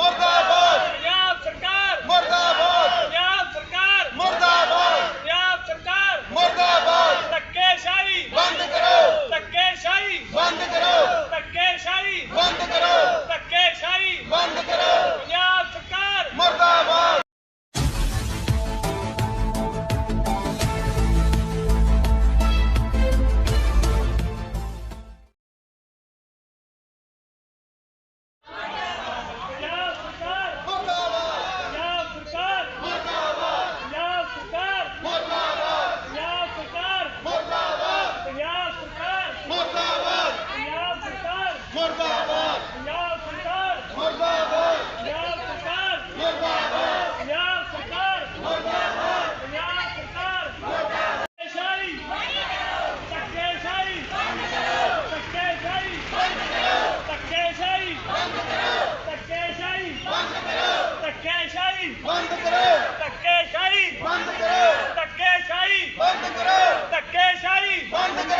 Morda! ਬੰਦ ਕਰੋ। ਧੱਕੇਸ਼ਾਹੀ। ਬੰਦ ਕਰੋ। ਧੱਕੇਸ਼ਾਹੀ। ਬੰਦ ਕਰੋ। ਧੱਕੇਸ਼ਾਹੀ। ਬੰਦ ਕਰੋ।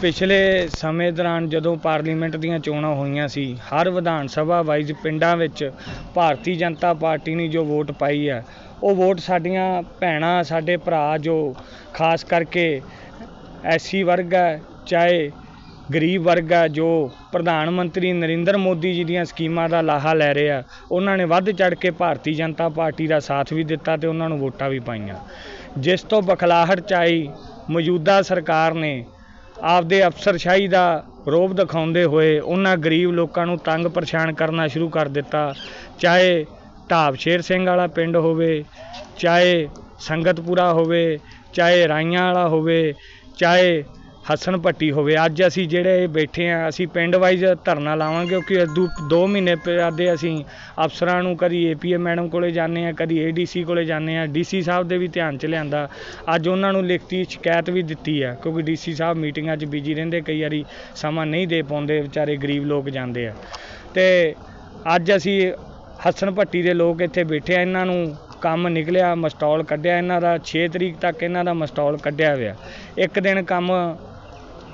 ਪਿਛਲੇ ਸਮੇਂ ਦੌਰਾਨ ਜਦੋਂ ਪਾਰਲੀਮੈਂਟ ਦੀਆਂ ਚੋਣਾਂ ਹੋਈਆਂ ਸੀ, ਹਰ ਵਿਧਾਨ ਸਭਾ ਵਾਈਜ਼ ਪਿੰਡਾਂ ਵਿੱਚ ਭਾਰਤੀ ਜਨਤਾ ਪਾਰਟੀ ਨੇ ਜੋ ਵੋਟ ਪਾਈ ਹੈ, ਉਹ ਵੋਟ ਸਾਡੀਆਂ ਭੈਣਾਂ, ਸਾਡੇ ਭਰਾ ਜੋ ਖਾਸ ਕਰਕੇ ਐਸੀ ਵਰਗ ਹੈ, ਚਾਹੇ ਗਰੀਬ ਵਰਗ ਹੈ, ਜੋ ਪ੍ਰਧਾਨ ਮੰਤਰੀ ਨਰਿੰਦਰ ਮੋਦੀ ਜੀ ਦੀਆਂ ਸਕੀਮਾਂ ਦਾ ਲਾਹਾ ਲੈ ਰਹੇ ਆ, ਉਹਨਾਂ ਨੇ ਵੱਧ ਚੜ ਕੇ ਭਾਰਤੀ ਜਨਤਾ ਪਾਰਟੀ ਦਾ ਸਾਥ ਵੀ ਦਿੱਤਾ ਤੇ ਉਹਨਾਂ ਨੂੰ ਵੋਟਾਂ ਵੀ ਪਾਈਆਂ। ਜਿਸ ਤੋਂ ਬਖਲਾਹਟ ਚਾਈ ਮੌਜੂਦਾ ਸਰਕਾਰ ਨੇ ਆਪਦੇ ਅਫਸਰਸ਼ਾਹੀ ਦਾ ਰੋਬ ਦਿਖਾਉਂਦੇ ਹੋਏ ਉਹਨਾਂ ਗਰੀਬ ਲੋਕਾਂ ਨੂੰ ਤੰਗ ਪਰੇਸ਼ਾਨ ਕਰਨਾ ਸ਼ੁਰੂ ਕਰ ਦਿੱਤਾ। ਚਾਹੇ ਢਾਬ ਸ਼ੇਰ ਸਿੰਘ ਵਾਲਾ ਪਿੰਡ ਹੋਵੇ, ਚਾਹੇ ਸੰਗਤਪੁਰਾ ਹੋਵੇ, ਚਾਹੇ ਰਾਈਆਂ ਵਾਲਾ ਹੋਵੇ, ਚਾਹੇ ਹਸਨ ਪੱਟੀ ਹੋਵੇ। ਅੱਜ ਅਸੀਂ ਜਿਹੜੇ ਬੈਠੇ ਆ, ਅਸੀਂ ਪਿੰਡ ਵਾਈਜ਼ ਧਰਨਾ ਲਾਵਾਂਗੇ ਕਿਉਂਕਿ ਦੋ 2 ਮਹੀਨੇ ਬਾਅਦ ਅਸੀਂ ਅਫਸਰਾਂ ਨੂੰ ਕਦੀ ਏਪੀਏ ਮੈਡਮ ਕੋਲੇ ਜਾਂਦੇ ਆ, ਕਦੀ ਏਡੀਸੀ ਕੋਲੇ ਜਾਂਦੇ ਆ। ਡੀਸੀ ਸਾਹਿਬ ਦੇ ਵੀ ਧਿਆਨ ਚ ਲਿਆਂਦਾ। ਅੱਜ ਉਹਨਾਂ ਨੂੰ ਲਿਖਤੀ ਸ਼ਿਕਾਇਤ ਵੀ ਦਿੱਤੀ ਆ, ਕਿਉਂਕਿ ਡੀਸੀ ਸਾਹਿਬ ਮੀਟਿੰਗਾਂ 'ਚ ਬਿਜ਼ੀ ਰਹਿੰਦੇ, ਕਈ ਵਾਰੀ ਸਮਾਂ ਨਹੀਂ ਦੇ ਪਾਉਂਦੇ, ਵਿਚਾਰੇ ਗਰੀਬ ਲੋਕ ਜਾਂਦੇ ਆ। ਤੇ ਅੱਜ ਅਸੀਂ ਹਸਨ ਭੱਟੀ ਦੇ ਲੋਕ ਇੱਥੇ ਬੈਠੇ ਆ, ਇਹਨਾਂ ਨੂੰ ਕੰਮ ਨਿਕਲਿਆ, ਮਸਟਾਲ ਕੱਢਿਆ, ਇਹਨਾਂ ਦਾ 6 ਤਰੀਕ ਤੱਕ ਇਹਨਾਂ ਦਾ ਮਸਟਾਲ ਕੱਢਿਆ ਹੋਇਆ। ਇੱਕ ਦਿਨ ਕੰਮ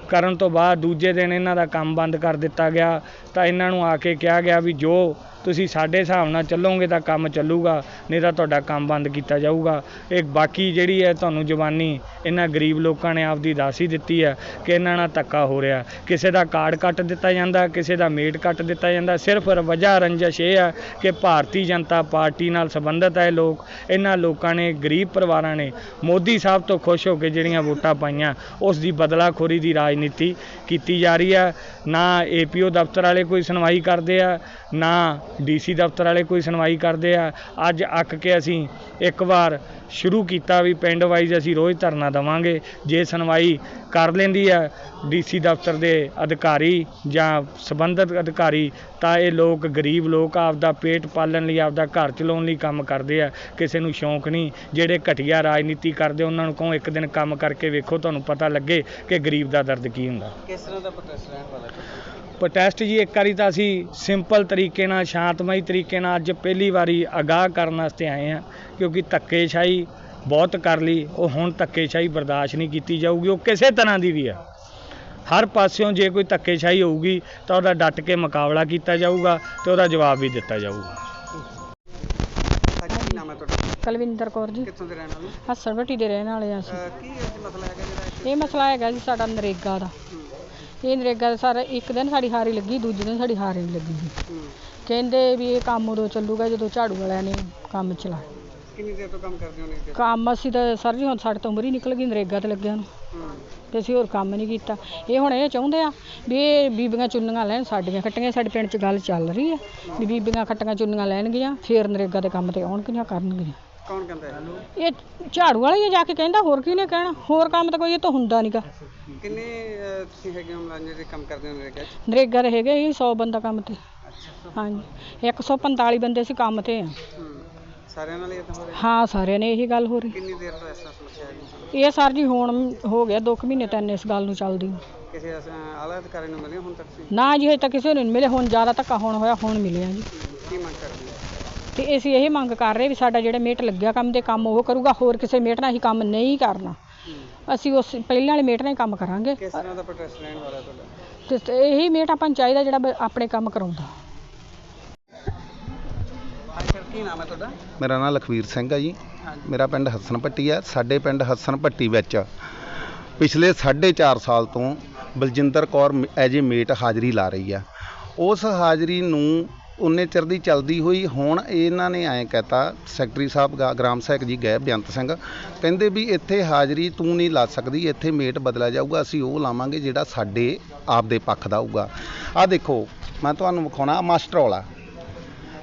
ਕਰਨ ਤੋਂ ਬਾਅਦ ਦੂਜੇ ਦਿਨ ਇਹਨਾਂ ਦਾ ਕੰਮ ਬੰਦ ਕਰ ਦਿੱਤਾ ਗਿਆ। ਤਾਂ ਇਹਨਾਂ ਨੂੰ ਆ ਕੇ ਕਿਹਾ ਗਿਆ ਵੀ ਜੋ ਤੁਸੀਂ ਸਾਡੇ ਹਿਸਾਬ ਨਾਲ ਚੱਲੋਗੇ ਤਾਂ ਕੰਮ ਚੱਲੂਗਾ, ਨਹੀਂ ਤਾਂ ਤੁਹਾਡਾ ਕੰਮ ਬੰਦ ਕੀਤਾ ਜਾਊਗਾ। ਇਹ ਬਾਕੀ ਜਿਹੜੀ ਹੈ ਤੁਹਾਨੂੰ ਜਵਾਨੀ, ਇਹਨਾਂ ਗਰੀਬ ਲੋਕਾਂ ਨੇ ਆਪਦੀ ਦਾਸੀ ਦਿੱਤੀ ਹੈ ਕਿ ਇਹਨਾਂ ਨਾਲ ਧੱਕਾ ਹੋ ਰਿਹਾ। ਕਿਸੇ ਦਾ ਕਾਰਡ ਕੱਟ ਦਿੱਤਾ ਜਾਂਦਾ, ਕਿਸੇ ਦਾ ਮੇਟ ਕੱਟ ਦਿੱਤਾ ਜਾਂਦਾ। ਸਿਰਫ ਵਜ੍ਹਾ ਰੰਜਸ਼ ਇਹ ਹੈ ਕਿ ਭਾਰਤੀ ਜਨਤਾ ਪਾਰਟੀ ਨਾਲ ਸੰਬੰਧਿਤ ਹੈ ਲੋਕ। ਇਹਨਾਂ ਲੋਕਾਂ ਨੇ, ਗਰੀਬ ਪਰਿਵਾਰਾਂ ਨੇ ਮੋਦੀ ਸਾਹਿਬ ਤੋਂ ਖੁਸ਼ ਹੋ ਕੇ ਜਿਹੜੀਆਂ ਵੋਟਾਂ ਪਾਈਆਂ, ਉਸ ਦੀ ਬਦਲਾਖੋਰੀ ਦੀ ਰਾਜਨੀਤੀ ਕੀਤੀ ਜਾ ਰਹੀ ਹੈ। ਨਾ ਏਪੀਓ ਦਫ਼ਤਰ ਵਾਲੇ ਵਾਲੇ ਕੋਈ ਸੁਣਵਾਈ ਕਰਦੇ ਆ ਨਾ ਡੀਸੀ ਦਫ਼ਤਰ ਵਾਲੇ ਕੋਈ ਸੁਣਵਾਈ ਕਰਦੇ ਆ। ਅੱਜ ਅੱਕ ਕੇ ਅਸੀਂ ਇੱਕ ਵਾਰ ਸ਼ੁਰੂ ਕੀਤਾ ਵੀ ਪਿੰਡ ਵਾਈਜ਼ ਅਸੀਂ ਰੋਜ਼ ਧਰਨਾ ਦੇਵਾਂਗੇ। ਜੇ ਸੁਣਵਾਈ ਕਰ ਲੈਂਦੀ ਆ ਡੀਸੀ ਦਫ਼ਤਰ ਦੇ ਅਧਿਕਾਰੀ ਜਾਂ ਸੰਬੰਧਿਤ ਅਧਿਕਾਰੀ ਤਾਂ ਇਹ ਲੋਕ ਗਰੀਬ ਲੋਕ ਆਪਦਾ ਪੇਟ ਪਾਲਣ ਲਈ ਆਪਦਾ ਘਰ ਚਲਾਉਣ ਲਈ ਕੰਮ ਕਰਦੇ ਆ। ਕਿਸੇ ਨੂੰ ਸ਼ੌਂਕ ਨਹੀਂ। ਜਿਹੜੇ ਘਟੀਆ ਰਾਜਨੀਤੀ ਕਰਦੇ ਉਹਨਾਂ ਨੂੰ ਕਹੋ ਇੱਕ ਦਿਨ ਕੰਮ ਕਰਕੇ ਵੇਖੋ ਤੁਹਾਨੂੰ ਪਤਾ ਲੱਗੇ ਕਿ ਗਰੀਬ ਦਾ ਦਰਦ ਕੀ ਹੁੰਦਾ। ਕਿਸ ਤਰ੍ਹਾਂ ਦਾ ਪ੍ਰੋਟੈਸਟ ਰਹਿਣ ਵਾਲਾ? ਪ੍ਰੋਟੈਸਟ ਜੀ ਇੱਕ ਵਾਰੀ ਤਾਂ ਅਸੀਂ ਸਿੰਪਲ ਤਰੀਕੇ ਨਾਲ ਸ਼ਾਂਤਮਈ ਤਰੀਕੇ ਨਾਲ ਅੱਜ ਪਹਿਲੀ ਵਾਰੀ ਅਗਾਹ ਕਰਨ ਵਾਸਤੇ ਆਏ ਹਾਂ ਕਿਉਂਕਿ ਧੱਕੇਸ਼ਾਹੀ ਬਹੁਤ ਕਰ ਲਈ ਉਹ ਹੁਣ ਧੱਕੇਸ਼ਾਹੀ ਬਰਦਾਸ਼ਤ ਨਹੀਂ ਕੀਤੀ ਜਾਊਗੀ ਉਹ ਕਿਸੇ ਤਰ੍ਹਾਂ ਦੀ ਵੀ ਆ। ਹਰ ਪਾਸਿਓਂ ਜੇ ਕੋਈ ਧੱਕੇਸ਼ਾਹੀ ਹੋਊਗੀ ਤਾਂ ਉਹਦਾ ਡਟ ਕੇ ਮੁਕਾਬਲਾ ਕੀਤਾ ਜਾਊਗਾ ਤੇ ਉਹਦਾ ਜਵਾਬ ਵੀ ਦਿੱਤਾ ਜਾਊਗਾ। ਅੱਜ ਕੀ ਨਾਮ ਹੈ ਤੁਹਾਡਾ? ਕੁਲਵਿੰਦਰ ਕੌਰ ਜੀ। ਕਿੱਥੋਂ ਦੇ ਰਹਿਣ ਵਾਲੇ ਹੱਸਣ ਵੱਟੀ ਦੇ ਰਹਿਣ ਵਾਲੇ ਆ ਅਸੀਂ। ਅਹ ਕੀ ਅੱਜ ਮਸਲਾ ਹੈਗਾ ਜਿਹੜਾ ਇੱਥੇ? ਇਹ ਮਸਲਾ ਹੈਗਾ ਜੀ ਸਾਡਾ ਨਰੇਗਾ ਦਾ। ਇਹ ਨਰੇਗਾ ਦਾ ਸਾਰਾ ਇੱਕ ਦਿਨ ਸਾਡੀ ਹਾਰੀ ਲੱਗੀ ਦੂਜੇ ਦਿਨ ਸਾਡੀ ਹਾਰੀ ਨਹੀਂ ਲੱਗੀ ਜੀ। ਕਹਿੰਦੇ ਵੀ ਇਹ ਕੰਮ ਉਦੋਂ ਚੱਲੂਗਾ ਜਦੋਂ ਝਾੜੂ ਵਾਲਿਆਂ ਨੇ ਕੰਮ ਚਲਾਇਆ। ਕਿੰਨੀ ਦੇਰ ਤੋਂ ਕੰਮ ਕਰਦੇ ਹੋ ਨੇ ਕੰਮ ਅਸੀਂ ਤਾਂ ਸਰ ਜੀ ਹੁਣ ਸਾਡੇ ਤੋਂ ਉਮਰ ਹੀ ਨਿਕਲ ਗਈ ਨਰੇਗਾ ਤੇ ਲੱਗਿਆ ਨੂੰ। ਹੂੰ ਤੇ ਅਸੀਂ ਹੋਰ ਕੰਮ ਨਹੀਂ ਕੀਤਾ। ਇਹ ਹੁਣ ਇਹ ਚਾਹੁੰਦੇ ਆ ਵੀ ਇਹ ਬੀਬੀਆਂ ਚੁੰਨੀਆਂ ਲੈਣ ਸਾਡੀਆਂ ਖੱਟੀਆਂ ਸਾਡੇ ਪਿੰਡ 'ਚ ਗੱਲ ਚੱਲ ਰਹੀ ਹੈ ਵੀ ਬੀਬੀਆਂ ਖੱਟੀਆਂ ਚੁੰਨੀਆਂ ਲੈਣਗੀਆਂ ਫੇਰ ਨਰੇਗਾ ਦੇ ਕੰਮ ਤੇ ਆਉਣਗੀਆਂ ਕਰਨਗੀਆਂ। ਕੌਣ ਕਹਿੰਦਾ ਹੈ? ਇਹ ਝਾੜੂ ਵਾਲੇ ਹੀ ਜਾ ਕੇ ਕਹਿੰਦਾ ਹੋਰ ਕਿਹਨੇ ਕਹਿਣਾ? ਹੋਰ ਕੰਮ ਤਾਂ ਕੋਈ ਇਹ ਤੋਂ ਹੁੰਦਾ ਨਹੀਂਗਾ ਕਿੰਨੇ ਅਹ, ਤੁਸੀਂ ਹੈਗੇ ਹੋ ਮੁਲਾਜ਼ਮ ਜਿਹੜੇ ਕੰਮ ਕਰਦੇ ਹੋ ਨਰੇਗਾ 'ਚ? ਨਰੇਗਾ ਦੇ ਹੈਗੇ ਹੀ 100 ਬੰਦਾ ਕੰਮ ਤੇ। ਹਾਂਜੀ। 145 ਬੰਦੇ ਸੀ ਕੰਮ ਤੇ ਆ। ਹੂੰ। ਸਾਰਿਆਂ ਨਾਲ ਹੀ ਇਦਾਂ ਹੋ ਰਿਹਾ? ਹਾਂ ਸਾਰਿਆਂ ਨੇ ਇਹੀ ਗੱਲ ਹੋ ਰਹੀ। ਕਿੰਨੀ ਦੇਰ ਤੋਂ ਇਸ ਤਰ੍ਹਾਂ ਸਮੱਸਿਆ ਹੈਗੀ ਇਹ ਸਰ ਜੀ ਹੁਣ ਹੋ ਗਿਆ 2 ਮਹੀਨੇ ਤਿੰਨ ਇਸ ਗੱਲ ਨੂੰ ਚੱਲਦੀ। ਨੂੰ। ਕਿਸੇ ਅਸ- ਅਹ, ਆਲਾ ਅਧਿਕਾਰੀ ਨੂੰ ਮਿਲੇ ਹੁਣ ਤੱਕ ਤੁਸੀਂ? ਨਾ ਜੀ ਹਜੇ ਤੱਕ ਕਿਸੇ ਨੂੰ ਨਹੀਂ ਮਿਲੇ। ਹੁਣ ਜ਼ਿਆਦਾ ਧੱਕਾ ਹੁਣ ਹੋਇਆ ਹੁਣ ਮਿਲਿਆ ਜੀ। ਕੀ ਮੰਗ ਕਰਦੇ ਹੋ? ਤੇ ਅਸੀਂ ਇਹ ਮੰਗ ਕਰ ਰਹੇ ਵੀ ਸਾਡਾ ਜਿਹੜਾ ਮੇਟ ਲੱਗਿਆ ਕੰਮ ਦੇ ਕੰਮ ਉਹ ਕਰੂਗਾ ਹੋਰ ਕਿਸੇ ਮੇਟ ਨਾਲ ਅਸੀਂ ਕੰਮ ਨਹੀਂ ਕਰਨਾ। ਅਸੀਂ ਉਸ ਪਹਿਲਾਂ ਵਾਲੇ ਮੇਟ ਨਾਲ ਹੀ ਕੰਮ ਕਰਾਂਗੇ। ਕਿਸ ਤਰ੍ਹਾਂ ਦਾ ਪ੍ਰੋਟੈਸਟ ਰਹਿਣ ਵਾਲਾ ਤੁਹਾਡਾ? ਤੇ ਇਹੀ ਮੇਟ ਆਪਾਂ ਨੂੰ ਚਾਹੀਦਾ ਜਿਹੜਾ ਬ- ਆਪਣੇ ਕੰਮ ਕਰਾਉਂਦਾ। ਹਾਂ ਸਰ ਕੀ ਨਾਮ ਹੈ ਤੁਹਾਡਾ? ਮੇਰਾ ਨਾਮ ਲਖਵੀਰ ਸਿੰਘ ਹੈ ਜੀ। ਹਾਂਜੀ। ਮੇਰਾ ਪਿੰਡ ਹੱਸਨ ਪੱਟੀ ਹੈ ਸਾਡੇ ਪਿੰਡ ਹੱਸਨ ਪੱਟੀ ਵਿੱਚ ਪਿਛਲੇ 4.5 ਸਾਲ ਤੋਂ Baljinder Kaur as a mate ਹਾਜ਼ਰੀ ਲਾ ਰਹੀ ਆ। ਉਸ ਹਾਜ਼ਰੀ ਨੂੰ ਉਨੇ ਚਿਰ ਦੀ ਚੱਲਦੀ ਹੋਈ, ਹੁਣ ਇਹਨਾਂ ਨੇ ਐਂ ਕਹਤਾ, ਸੈਕਟਰੀ ਸਾਹਿਬ ਗਾ- ਗ੍ਰਾਮ ਸੈਕ ਜੀ ਗਏ ਬੇਅੰਤ ਸਿੰਘ, ਕਹਿੰਦੇ ਵੀ ਇੱਥੇ ਹਾਜ਼ਰੀ ਤੂੰ ਨਹੀਂ ਲਾ ਸਕਦੀ, ਇੱਥੇ ਮੇਟ ਬਦਲਿਆ ਜਾਊਗਾ, ਅਸੀਂ ਉਹ ਲਾਵਾਂਗੇ ਜਿਹੜਾ ਸਾਡੇ ਆਪ ਦੇ ਪੱਖ ਦਾ ਹੋਊਗਾ। ਆਹ ਦੇਖੋ, ਮੈਂ ਤੁਹਾਨੂੰ ਵਿਖਾਉਣਾ ਮਾਸਟਰੋਲ ਆ।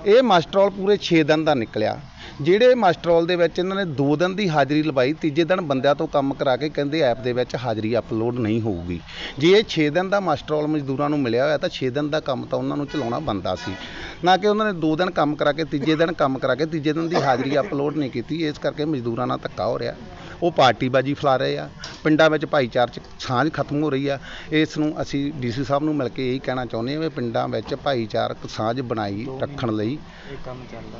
ਇਹ ਮਾਸਟਰੋਲ ਪੂਰੇ 6 ਦਿਨ ਦਾ ਨਿਕਲਿਆ। ਜਿਹੜੇ ਮਾਸਟਰੋਲ ਦੇ ਵਿੱਚ ਇਹਨਾਂ ਨੇ 2 ਦਿਨ ਦੀ ਹਾਜ਼ਰੀ ਲਵਾਈ, ਤੀਜੇ ਦਿਨ ਬੰਦਿਆਂ ਤੋਂ ਕੰਮ ਕਰਾ ਕੇ ਕਹਿੰਦੇ ਐਪ ਦੇ ਵਿੱਚ ਹਾਜ਼ਰੀ ਅਪਲੋਡ ਨਹੀਂ ਹੋਊਗੀ। ਜੇ ਇਹ 6 ਦਿਨ ਦਾ ਮਾਸਟਰੋਲ ਮਜ਼ਦੂਰਾਂ ਨੂੰ ਮਿਲਿਆ ਹੋਇਆ ਤਾਂ 6 ਦਿਨ ਦਾ ਕੰਮ ਤਾਂ ਉਹਨਾਂ ਨੂੰ ਚਲਾਉਣਾ ਬੰਦਾ ਸੀ। ਨਾ ਕਿ ਉਹਨਾਂ ਨੇ 2 ਦਿਨ ਕੰਮ ਕਰਾ ਕੇ, ਤੀਜੇ ਦਿਨ ਕੰਮ ਕਰਾ ਕੇ, ਤੀਜੇ ਦਿਨ ਦੀ ਹਾਜ਼ਰੀ ਅਪਲੋਡ ਨਹੀਂ ਕੀਤੀ। ਇਸ ਕਰਕੇ ਮਜ਼ਦੂਰਾਂ ਨਾਲ ਧੱਕਾ ਹੋ ਰਿਹਾ। ਉਹ ਪਾਰਟੀਬਾਜੀ ਫੈਲਾ ਰਹੇ ਆ। ਪਿੰਡਾਂ ਵਿੱਚ ਭਾਈਚਾਰ ਚ ਸਾਂਝ ਖਤਮ ਹੋ ਰਹੀ ਆ। ਇਸ ਨੂੰ ਅਸੀਂ ਡੀਸੀ ਸਾਹਿਬ ਨੂੰ ਮਿਲ ਕੇ ਇਹੀ ਕਹਿਣਾ ਚਾਹੁੰਦੇ ਹਾਂ ਵੀ ਪਿੰਡਾਂ ਵਿੱਚ ਭਾਈਚਾਰਕ ਸਾਂਝ ਬਣਾਈ ਰੱਖਣ ਲਈ ਇਹ ਕੰਮ ਚੱਲਦਾ।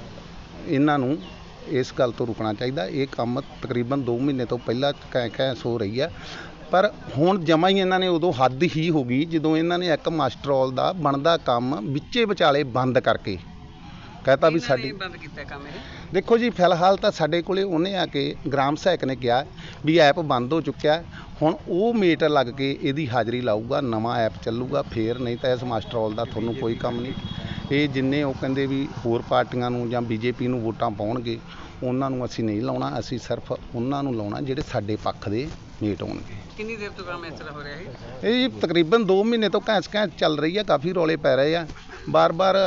ਇਹਨਾਂ ਨੂੰ ਇਸ ਗੱਲ ਤੋਂ ਰੁਕਣਾ ਚਾਹੀਦਾ। ਇਹ ਕੰਮ ਤਕਰੀਬਨ 2 ਮਹੀਨੇ ਤੋਂ ਪਹਿਲਾਂ ਕਹਿ ਕਹਿ ਸੋ ਰਹੀ ਹੈ। ਪਰ ਹੁਣ ਜਮਾ ਹੀ ਇਹਨਾਂ ਨੇ ਉਦੋਂ ਹੱਦ ਹੀ ਹੋ ਗਈ ਜਦੋਂ ਇਹਨਾਂ ਨੇ ਇੱਕ ਮਾਸਟਰੋਲ ਦਾ ਬਣਦਾ ਕੰਮ ਵਿੱਚੇ ਵਿਚਾਲੇ ਬੰਦ ਕਰਕੇ ਕਹਤਾ ਵੀ ਸਾਡੀ ਬੰਦ ਕੀਤਾ ਕੰਮ ਇਹ? ਦੇਖੋ ਜੀ ਫਿਲਹਾਲ ਤਾਂ ਸਾਡੇ ਕੋਲੇ ਉਹਨੇ ਆ ਕੇ ਗ੍ਰਾਮ ਸਹਾਇਕ ਨੇ ਕਿਹਾ ਵੀ ਐਪ ਬੰਦ ਹੋ ਚੁੱਕਿਆ। ਹੁਣ ਉਹ ਮੀਟਰ ਲੱਗ ਕੇ ਇਹਦੀ ਹਾਜ਼ਰੀ ਲਾਊਗਾ ਨਵਾਂ ਐਪ ਚੱਲੂਗਾ ਫੇਰ ਨਹੀਂ ਤਾਂ ਇਸ ਮਾਸਟਰੋਲ ਦਾ ਤੁਹਾਨੂੰ ਕੋਈ ਕੰਮ ਨਹੀਂ। ਇਹ ਜਿੰਨੇ ਉਹ ਕਹਿੰਦੇ ਵੀ ਹੋਰ ਪਾਰਟੀਆਂ ਨੂੰ ਜਾਂ ਬੀਜੇਪੀ ਨੂੰ ਵੋਟਾਂ ਪਾਉਣਗੇ ਉਹਨਾਂ ਨੂੰ ਅਸੀਂ ਨਹੀਂ ਲਾਉਣਾ ਅਸੀਂ ਸਿਰਫ ਉਹਨਾਂ ਨੂੰ ਲਾਉਣਾ ਜਿਹੜੇ ਸਾਡੇ ਪੱਖ ਦੇ ਮੀਟ ਹੋਣਗੇ। ਕਿੰਨੀ ਦੇਰ ਤੋਂ ਕੰਮ ਇਸ ਤਰ੍ਹਾਂ ਹੋ ਰਿਹਾ ਹੈ? ਇਹ ਜੀ ਤਕਰੀਬਨ 2 ਮਹੀਨੇ ਤੋਂ ਘੈਂਸ ਘੈਂਸ ਚੱਲ ਰਹੀ ਆ ਕਾਫੀ ਰੌਲੇ ਪੈ ਰਹੇ ਆ। ਬਾਰ-ਬਾਰ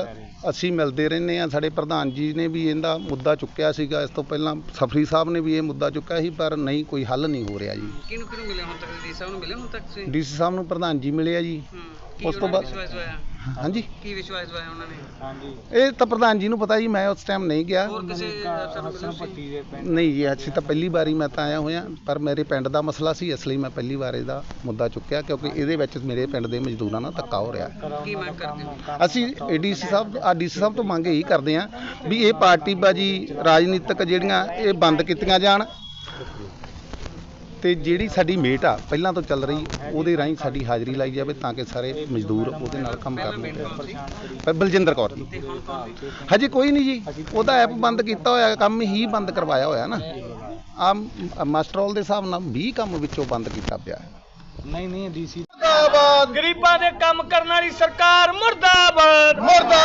ਅਸੀਂ ਮਿਲਦੇ ਰਹਿੰਦੇ ਆ ਸਾਡੇ ਪ੍ਰਧਾਨ ਜੀ ਨੇ ਵੀ ਇਹਦਾ ਮੁੱਦਾ ਚੁੱਕਿਆ ਸੀਗਾ ਇਸ ਤੋਂ ਪਹਿਲਾਂ ਸਫਰੀ ਸਾਹਿਬ ਨੇ ਵੀ ਇਹ ਮੁੱਦਾ ਚੁੱਕਿਆ ਸੀ ਪਰ ਨਹੀਂ ਕੋਈ ਹੱਲ ਨਹੀਂ ਹੋ ਰਿਹਾ ਜੀ। ਕਿਹਨੂੰ ਕਿਹਨੂੰ ਮਿਲੇ ਹੁਣ ਤੱਕ? ਡੀ ਸਾਹਿਬ ਨੂੰ ਮਿਲੇ ਹੁਣ ਤੱਕ ਡੀਸੀ ਸਾਹਿਬ ਨੂੰ ਪ੍ਰਧਾਨ ਜੀ ਮਿਲੇ ਆ ਜੀ। ਹੂੰ। ਉਸ ਤੋਂ ਬਾਅਦ- ਵਿਸ਼ਵਾਸ ਹੋਇਆ? ਹਾਂਜੀ। ਕੀ ਵਿਸ਼ਵਾਸ ਹੋਇਆ ਉਹਨਾਂ ਨੇ? ਹਾਂਜੀ। ਇਹ ਤਾਂ ਪ੍ਰਧਾਨ ਜੀ ਨੂੰ ਪਤਾ ਜੀ ਮੈਂ ਉਸ ਟਾਈਮ ਨਹੀਂ ਗਿਆ। ਹੋਰ ਕਿਸੇ ਅਫਸਰ ਨੂੰ ਮਿਲੇ ਨਹੀਂ ਜੀ ਅਸੀਂ ਤਾਂ ਪਹਿਲੀ ਵਾਰੀ ਮੈਂ ਤਾਂ ਆਇਆ ਹੋਇਆ ਪਰ ਮੇਰੇ ਪਿੰਡ ਦਾ ਮਸਲਾ ਸੀ ਇਸ ਲਈ ਮੈਂ ਪਹਿਲੀ ਵਾਰ ਇਹਦਾ ਮੁੱਦਾ ਚੁੱਕਿਆ ਕਿਉਂਕਿ ਇਹਦੇ ਵਿੱਚ ਮੇਰੇ ਪਿੰਡ ਦੇ ਮਜ਼ਦੂਰਾਂ ਨਾਲ ਧੱਕਾ ਹੋ ਰਿਹਾ। ਕੀ ਮੰਗ ਕਰਦੇ ਹੋ? ਅਸੀਂ ਡੀਸੀ ਸਾਹਿਬ ਆ ਡੀਸੀ ਸਾਹਿਬ ਤੋਂ ਮੰਗ ਇਹੀ ਕਰਦੇ ਹਾਂ ਵੀ ਇਹ ਪਾਰਟੀਬਾਜੀ ਰਾਜਨੀਤਿਕ ਜਿਹੜੀਆਂ ਇਹ ਬੰਦ ਕੀਤੀਆਂ ਜਾਣ ਤੇ ਜਿਹੜੀ ਸਾਡੀ ਮੇਟ ਆ ਪਹਿਲਾਂ ਤੋਂ ਚੱਲ ਰਹੀ ਉਹਦੇ ਰਾਹੀਂ ਸਾਡੀ ਹਾਜ਼ਰੀ ਲਾਈ ਜਾਵੇ ਤਾਂ ਕਿ ਸਾਰੇ ਮਜ਼ਦੂਰ ਉਹਦੇ ਨਾਲ ਕੰਮ ਕਰਨ। ਪਰ ਬਲਜਿੰਦਰ ਕੌਰ। ਜੀ? ਹਜੇ ਕੋਈ ਨਹੀਂ ਜੀ ਉਹਦਾ ਐਪ ਬੰਦ ਕੀਤਾ ਹੋਇਆ ਕੰਮ ਹੀ ਬੰਦ ਕਰਵਾਇਆ ਹੋਇਆ ਨਾ। ਆ ਮਾਸਟਰੋਲ ਦੇ ਹਿਸਾਬ ਨਾਲ 20 ਕੰਮ ਵਿੱਚੋਂ ਬੰਦ ਕੀਤਾ ਪਿਆ। ਨਹੀਂ ਨਹੀਂ ਡੀਸੀ ਗਰੀਬਾਂ ਦੇ ਕੰਮ ਕਰਨ ਵਾਲੀ ਸਰਕਾਰ ਮੁਰਦਾਬਾਦ। ਮੁਰਦਾ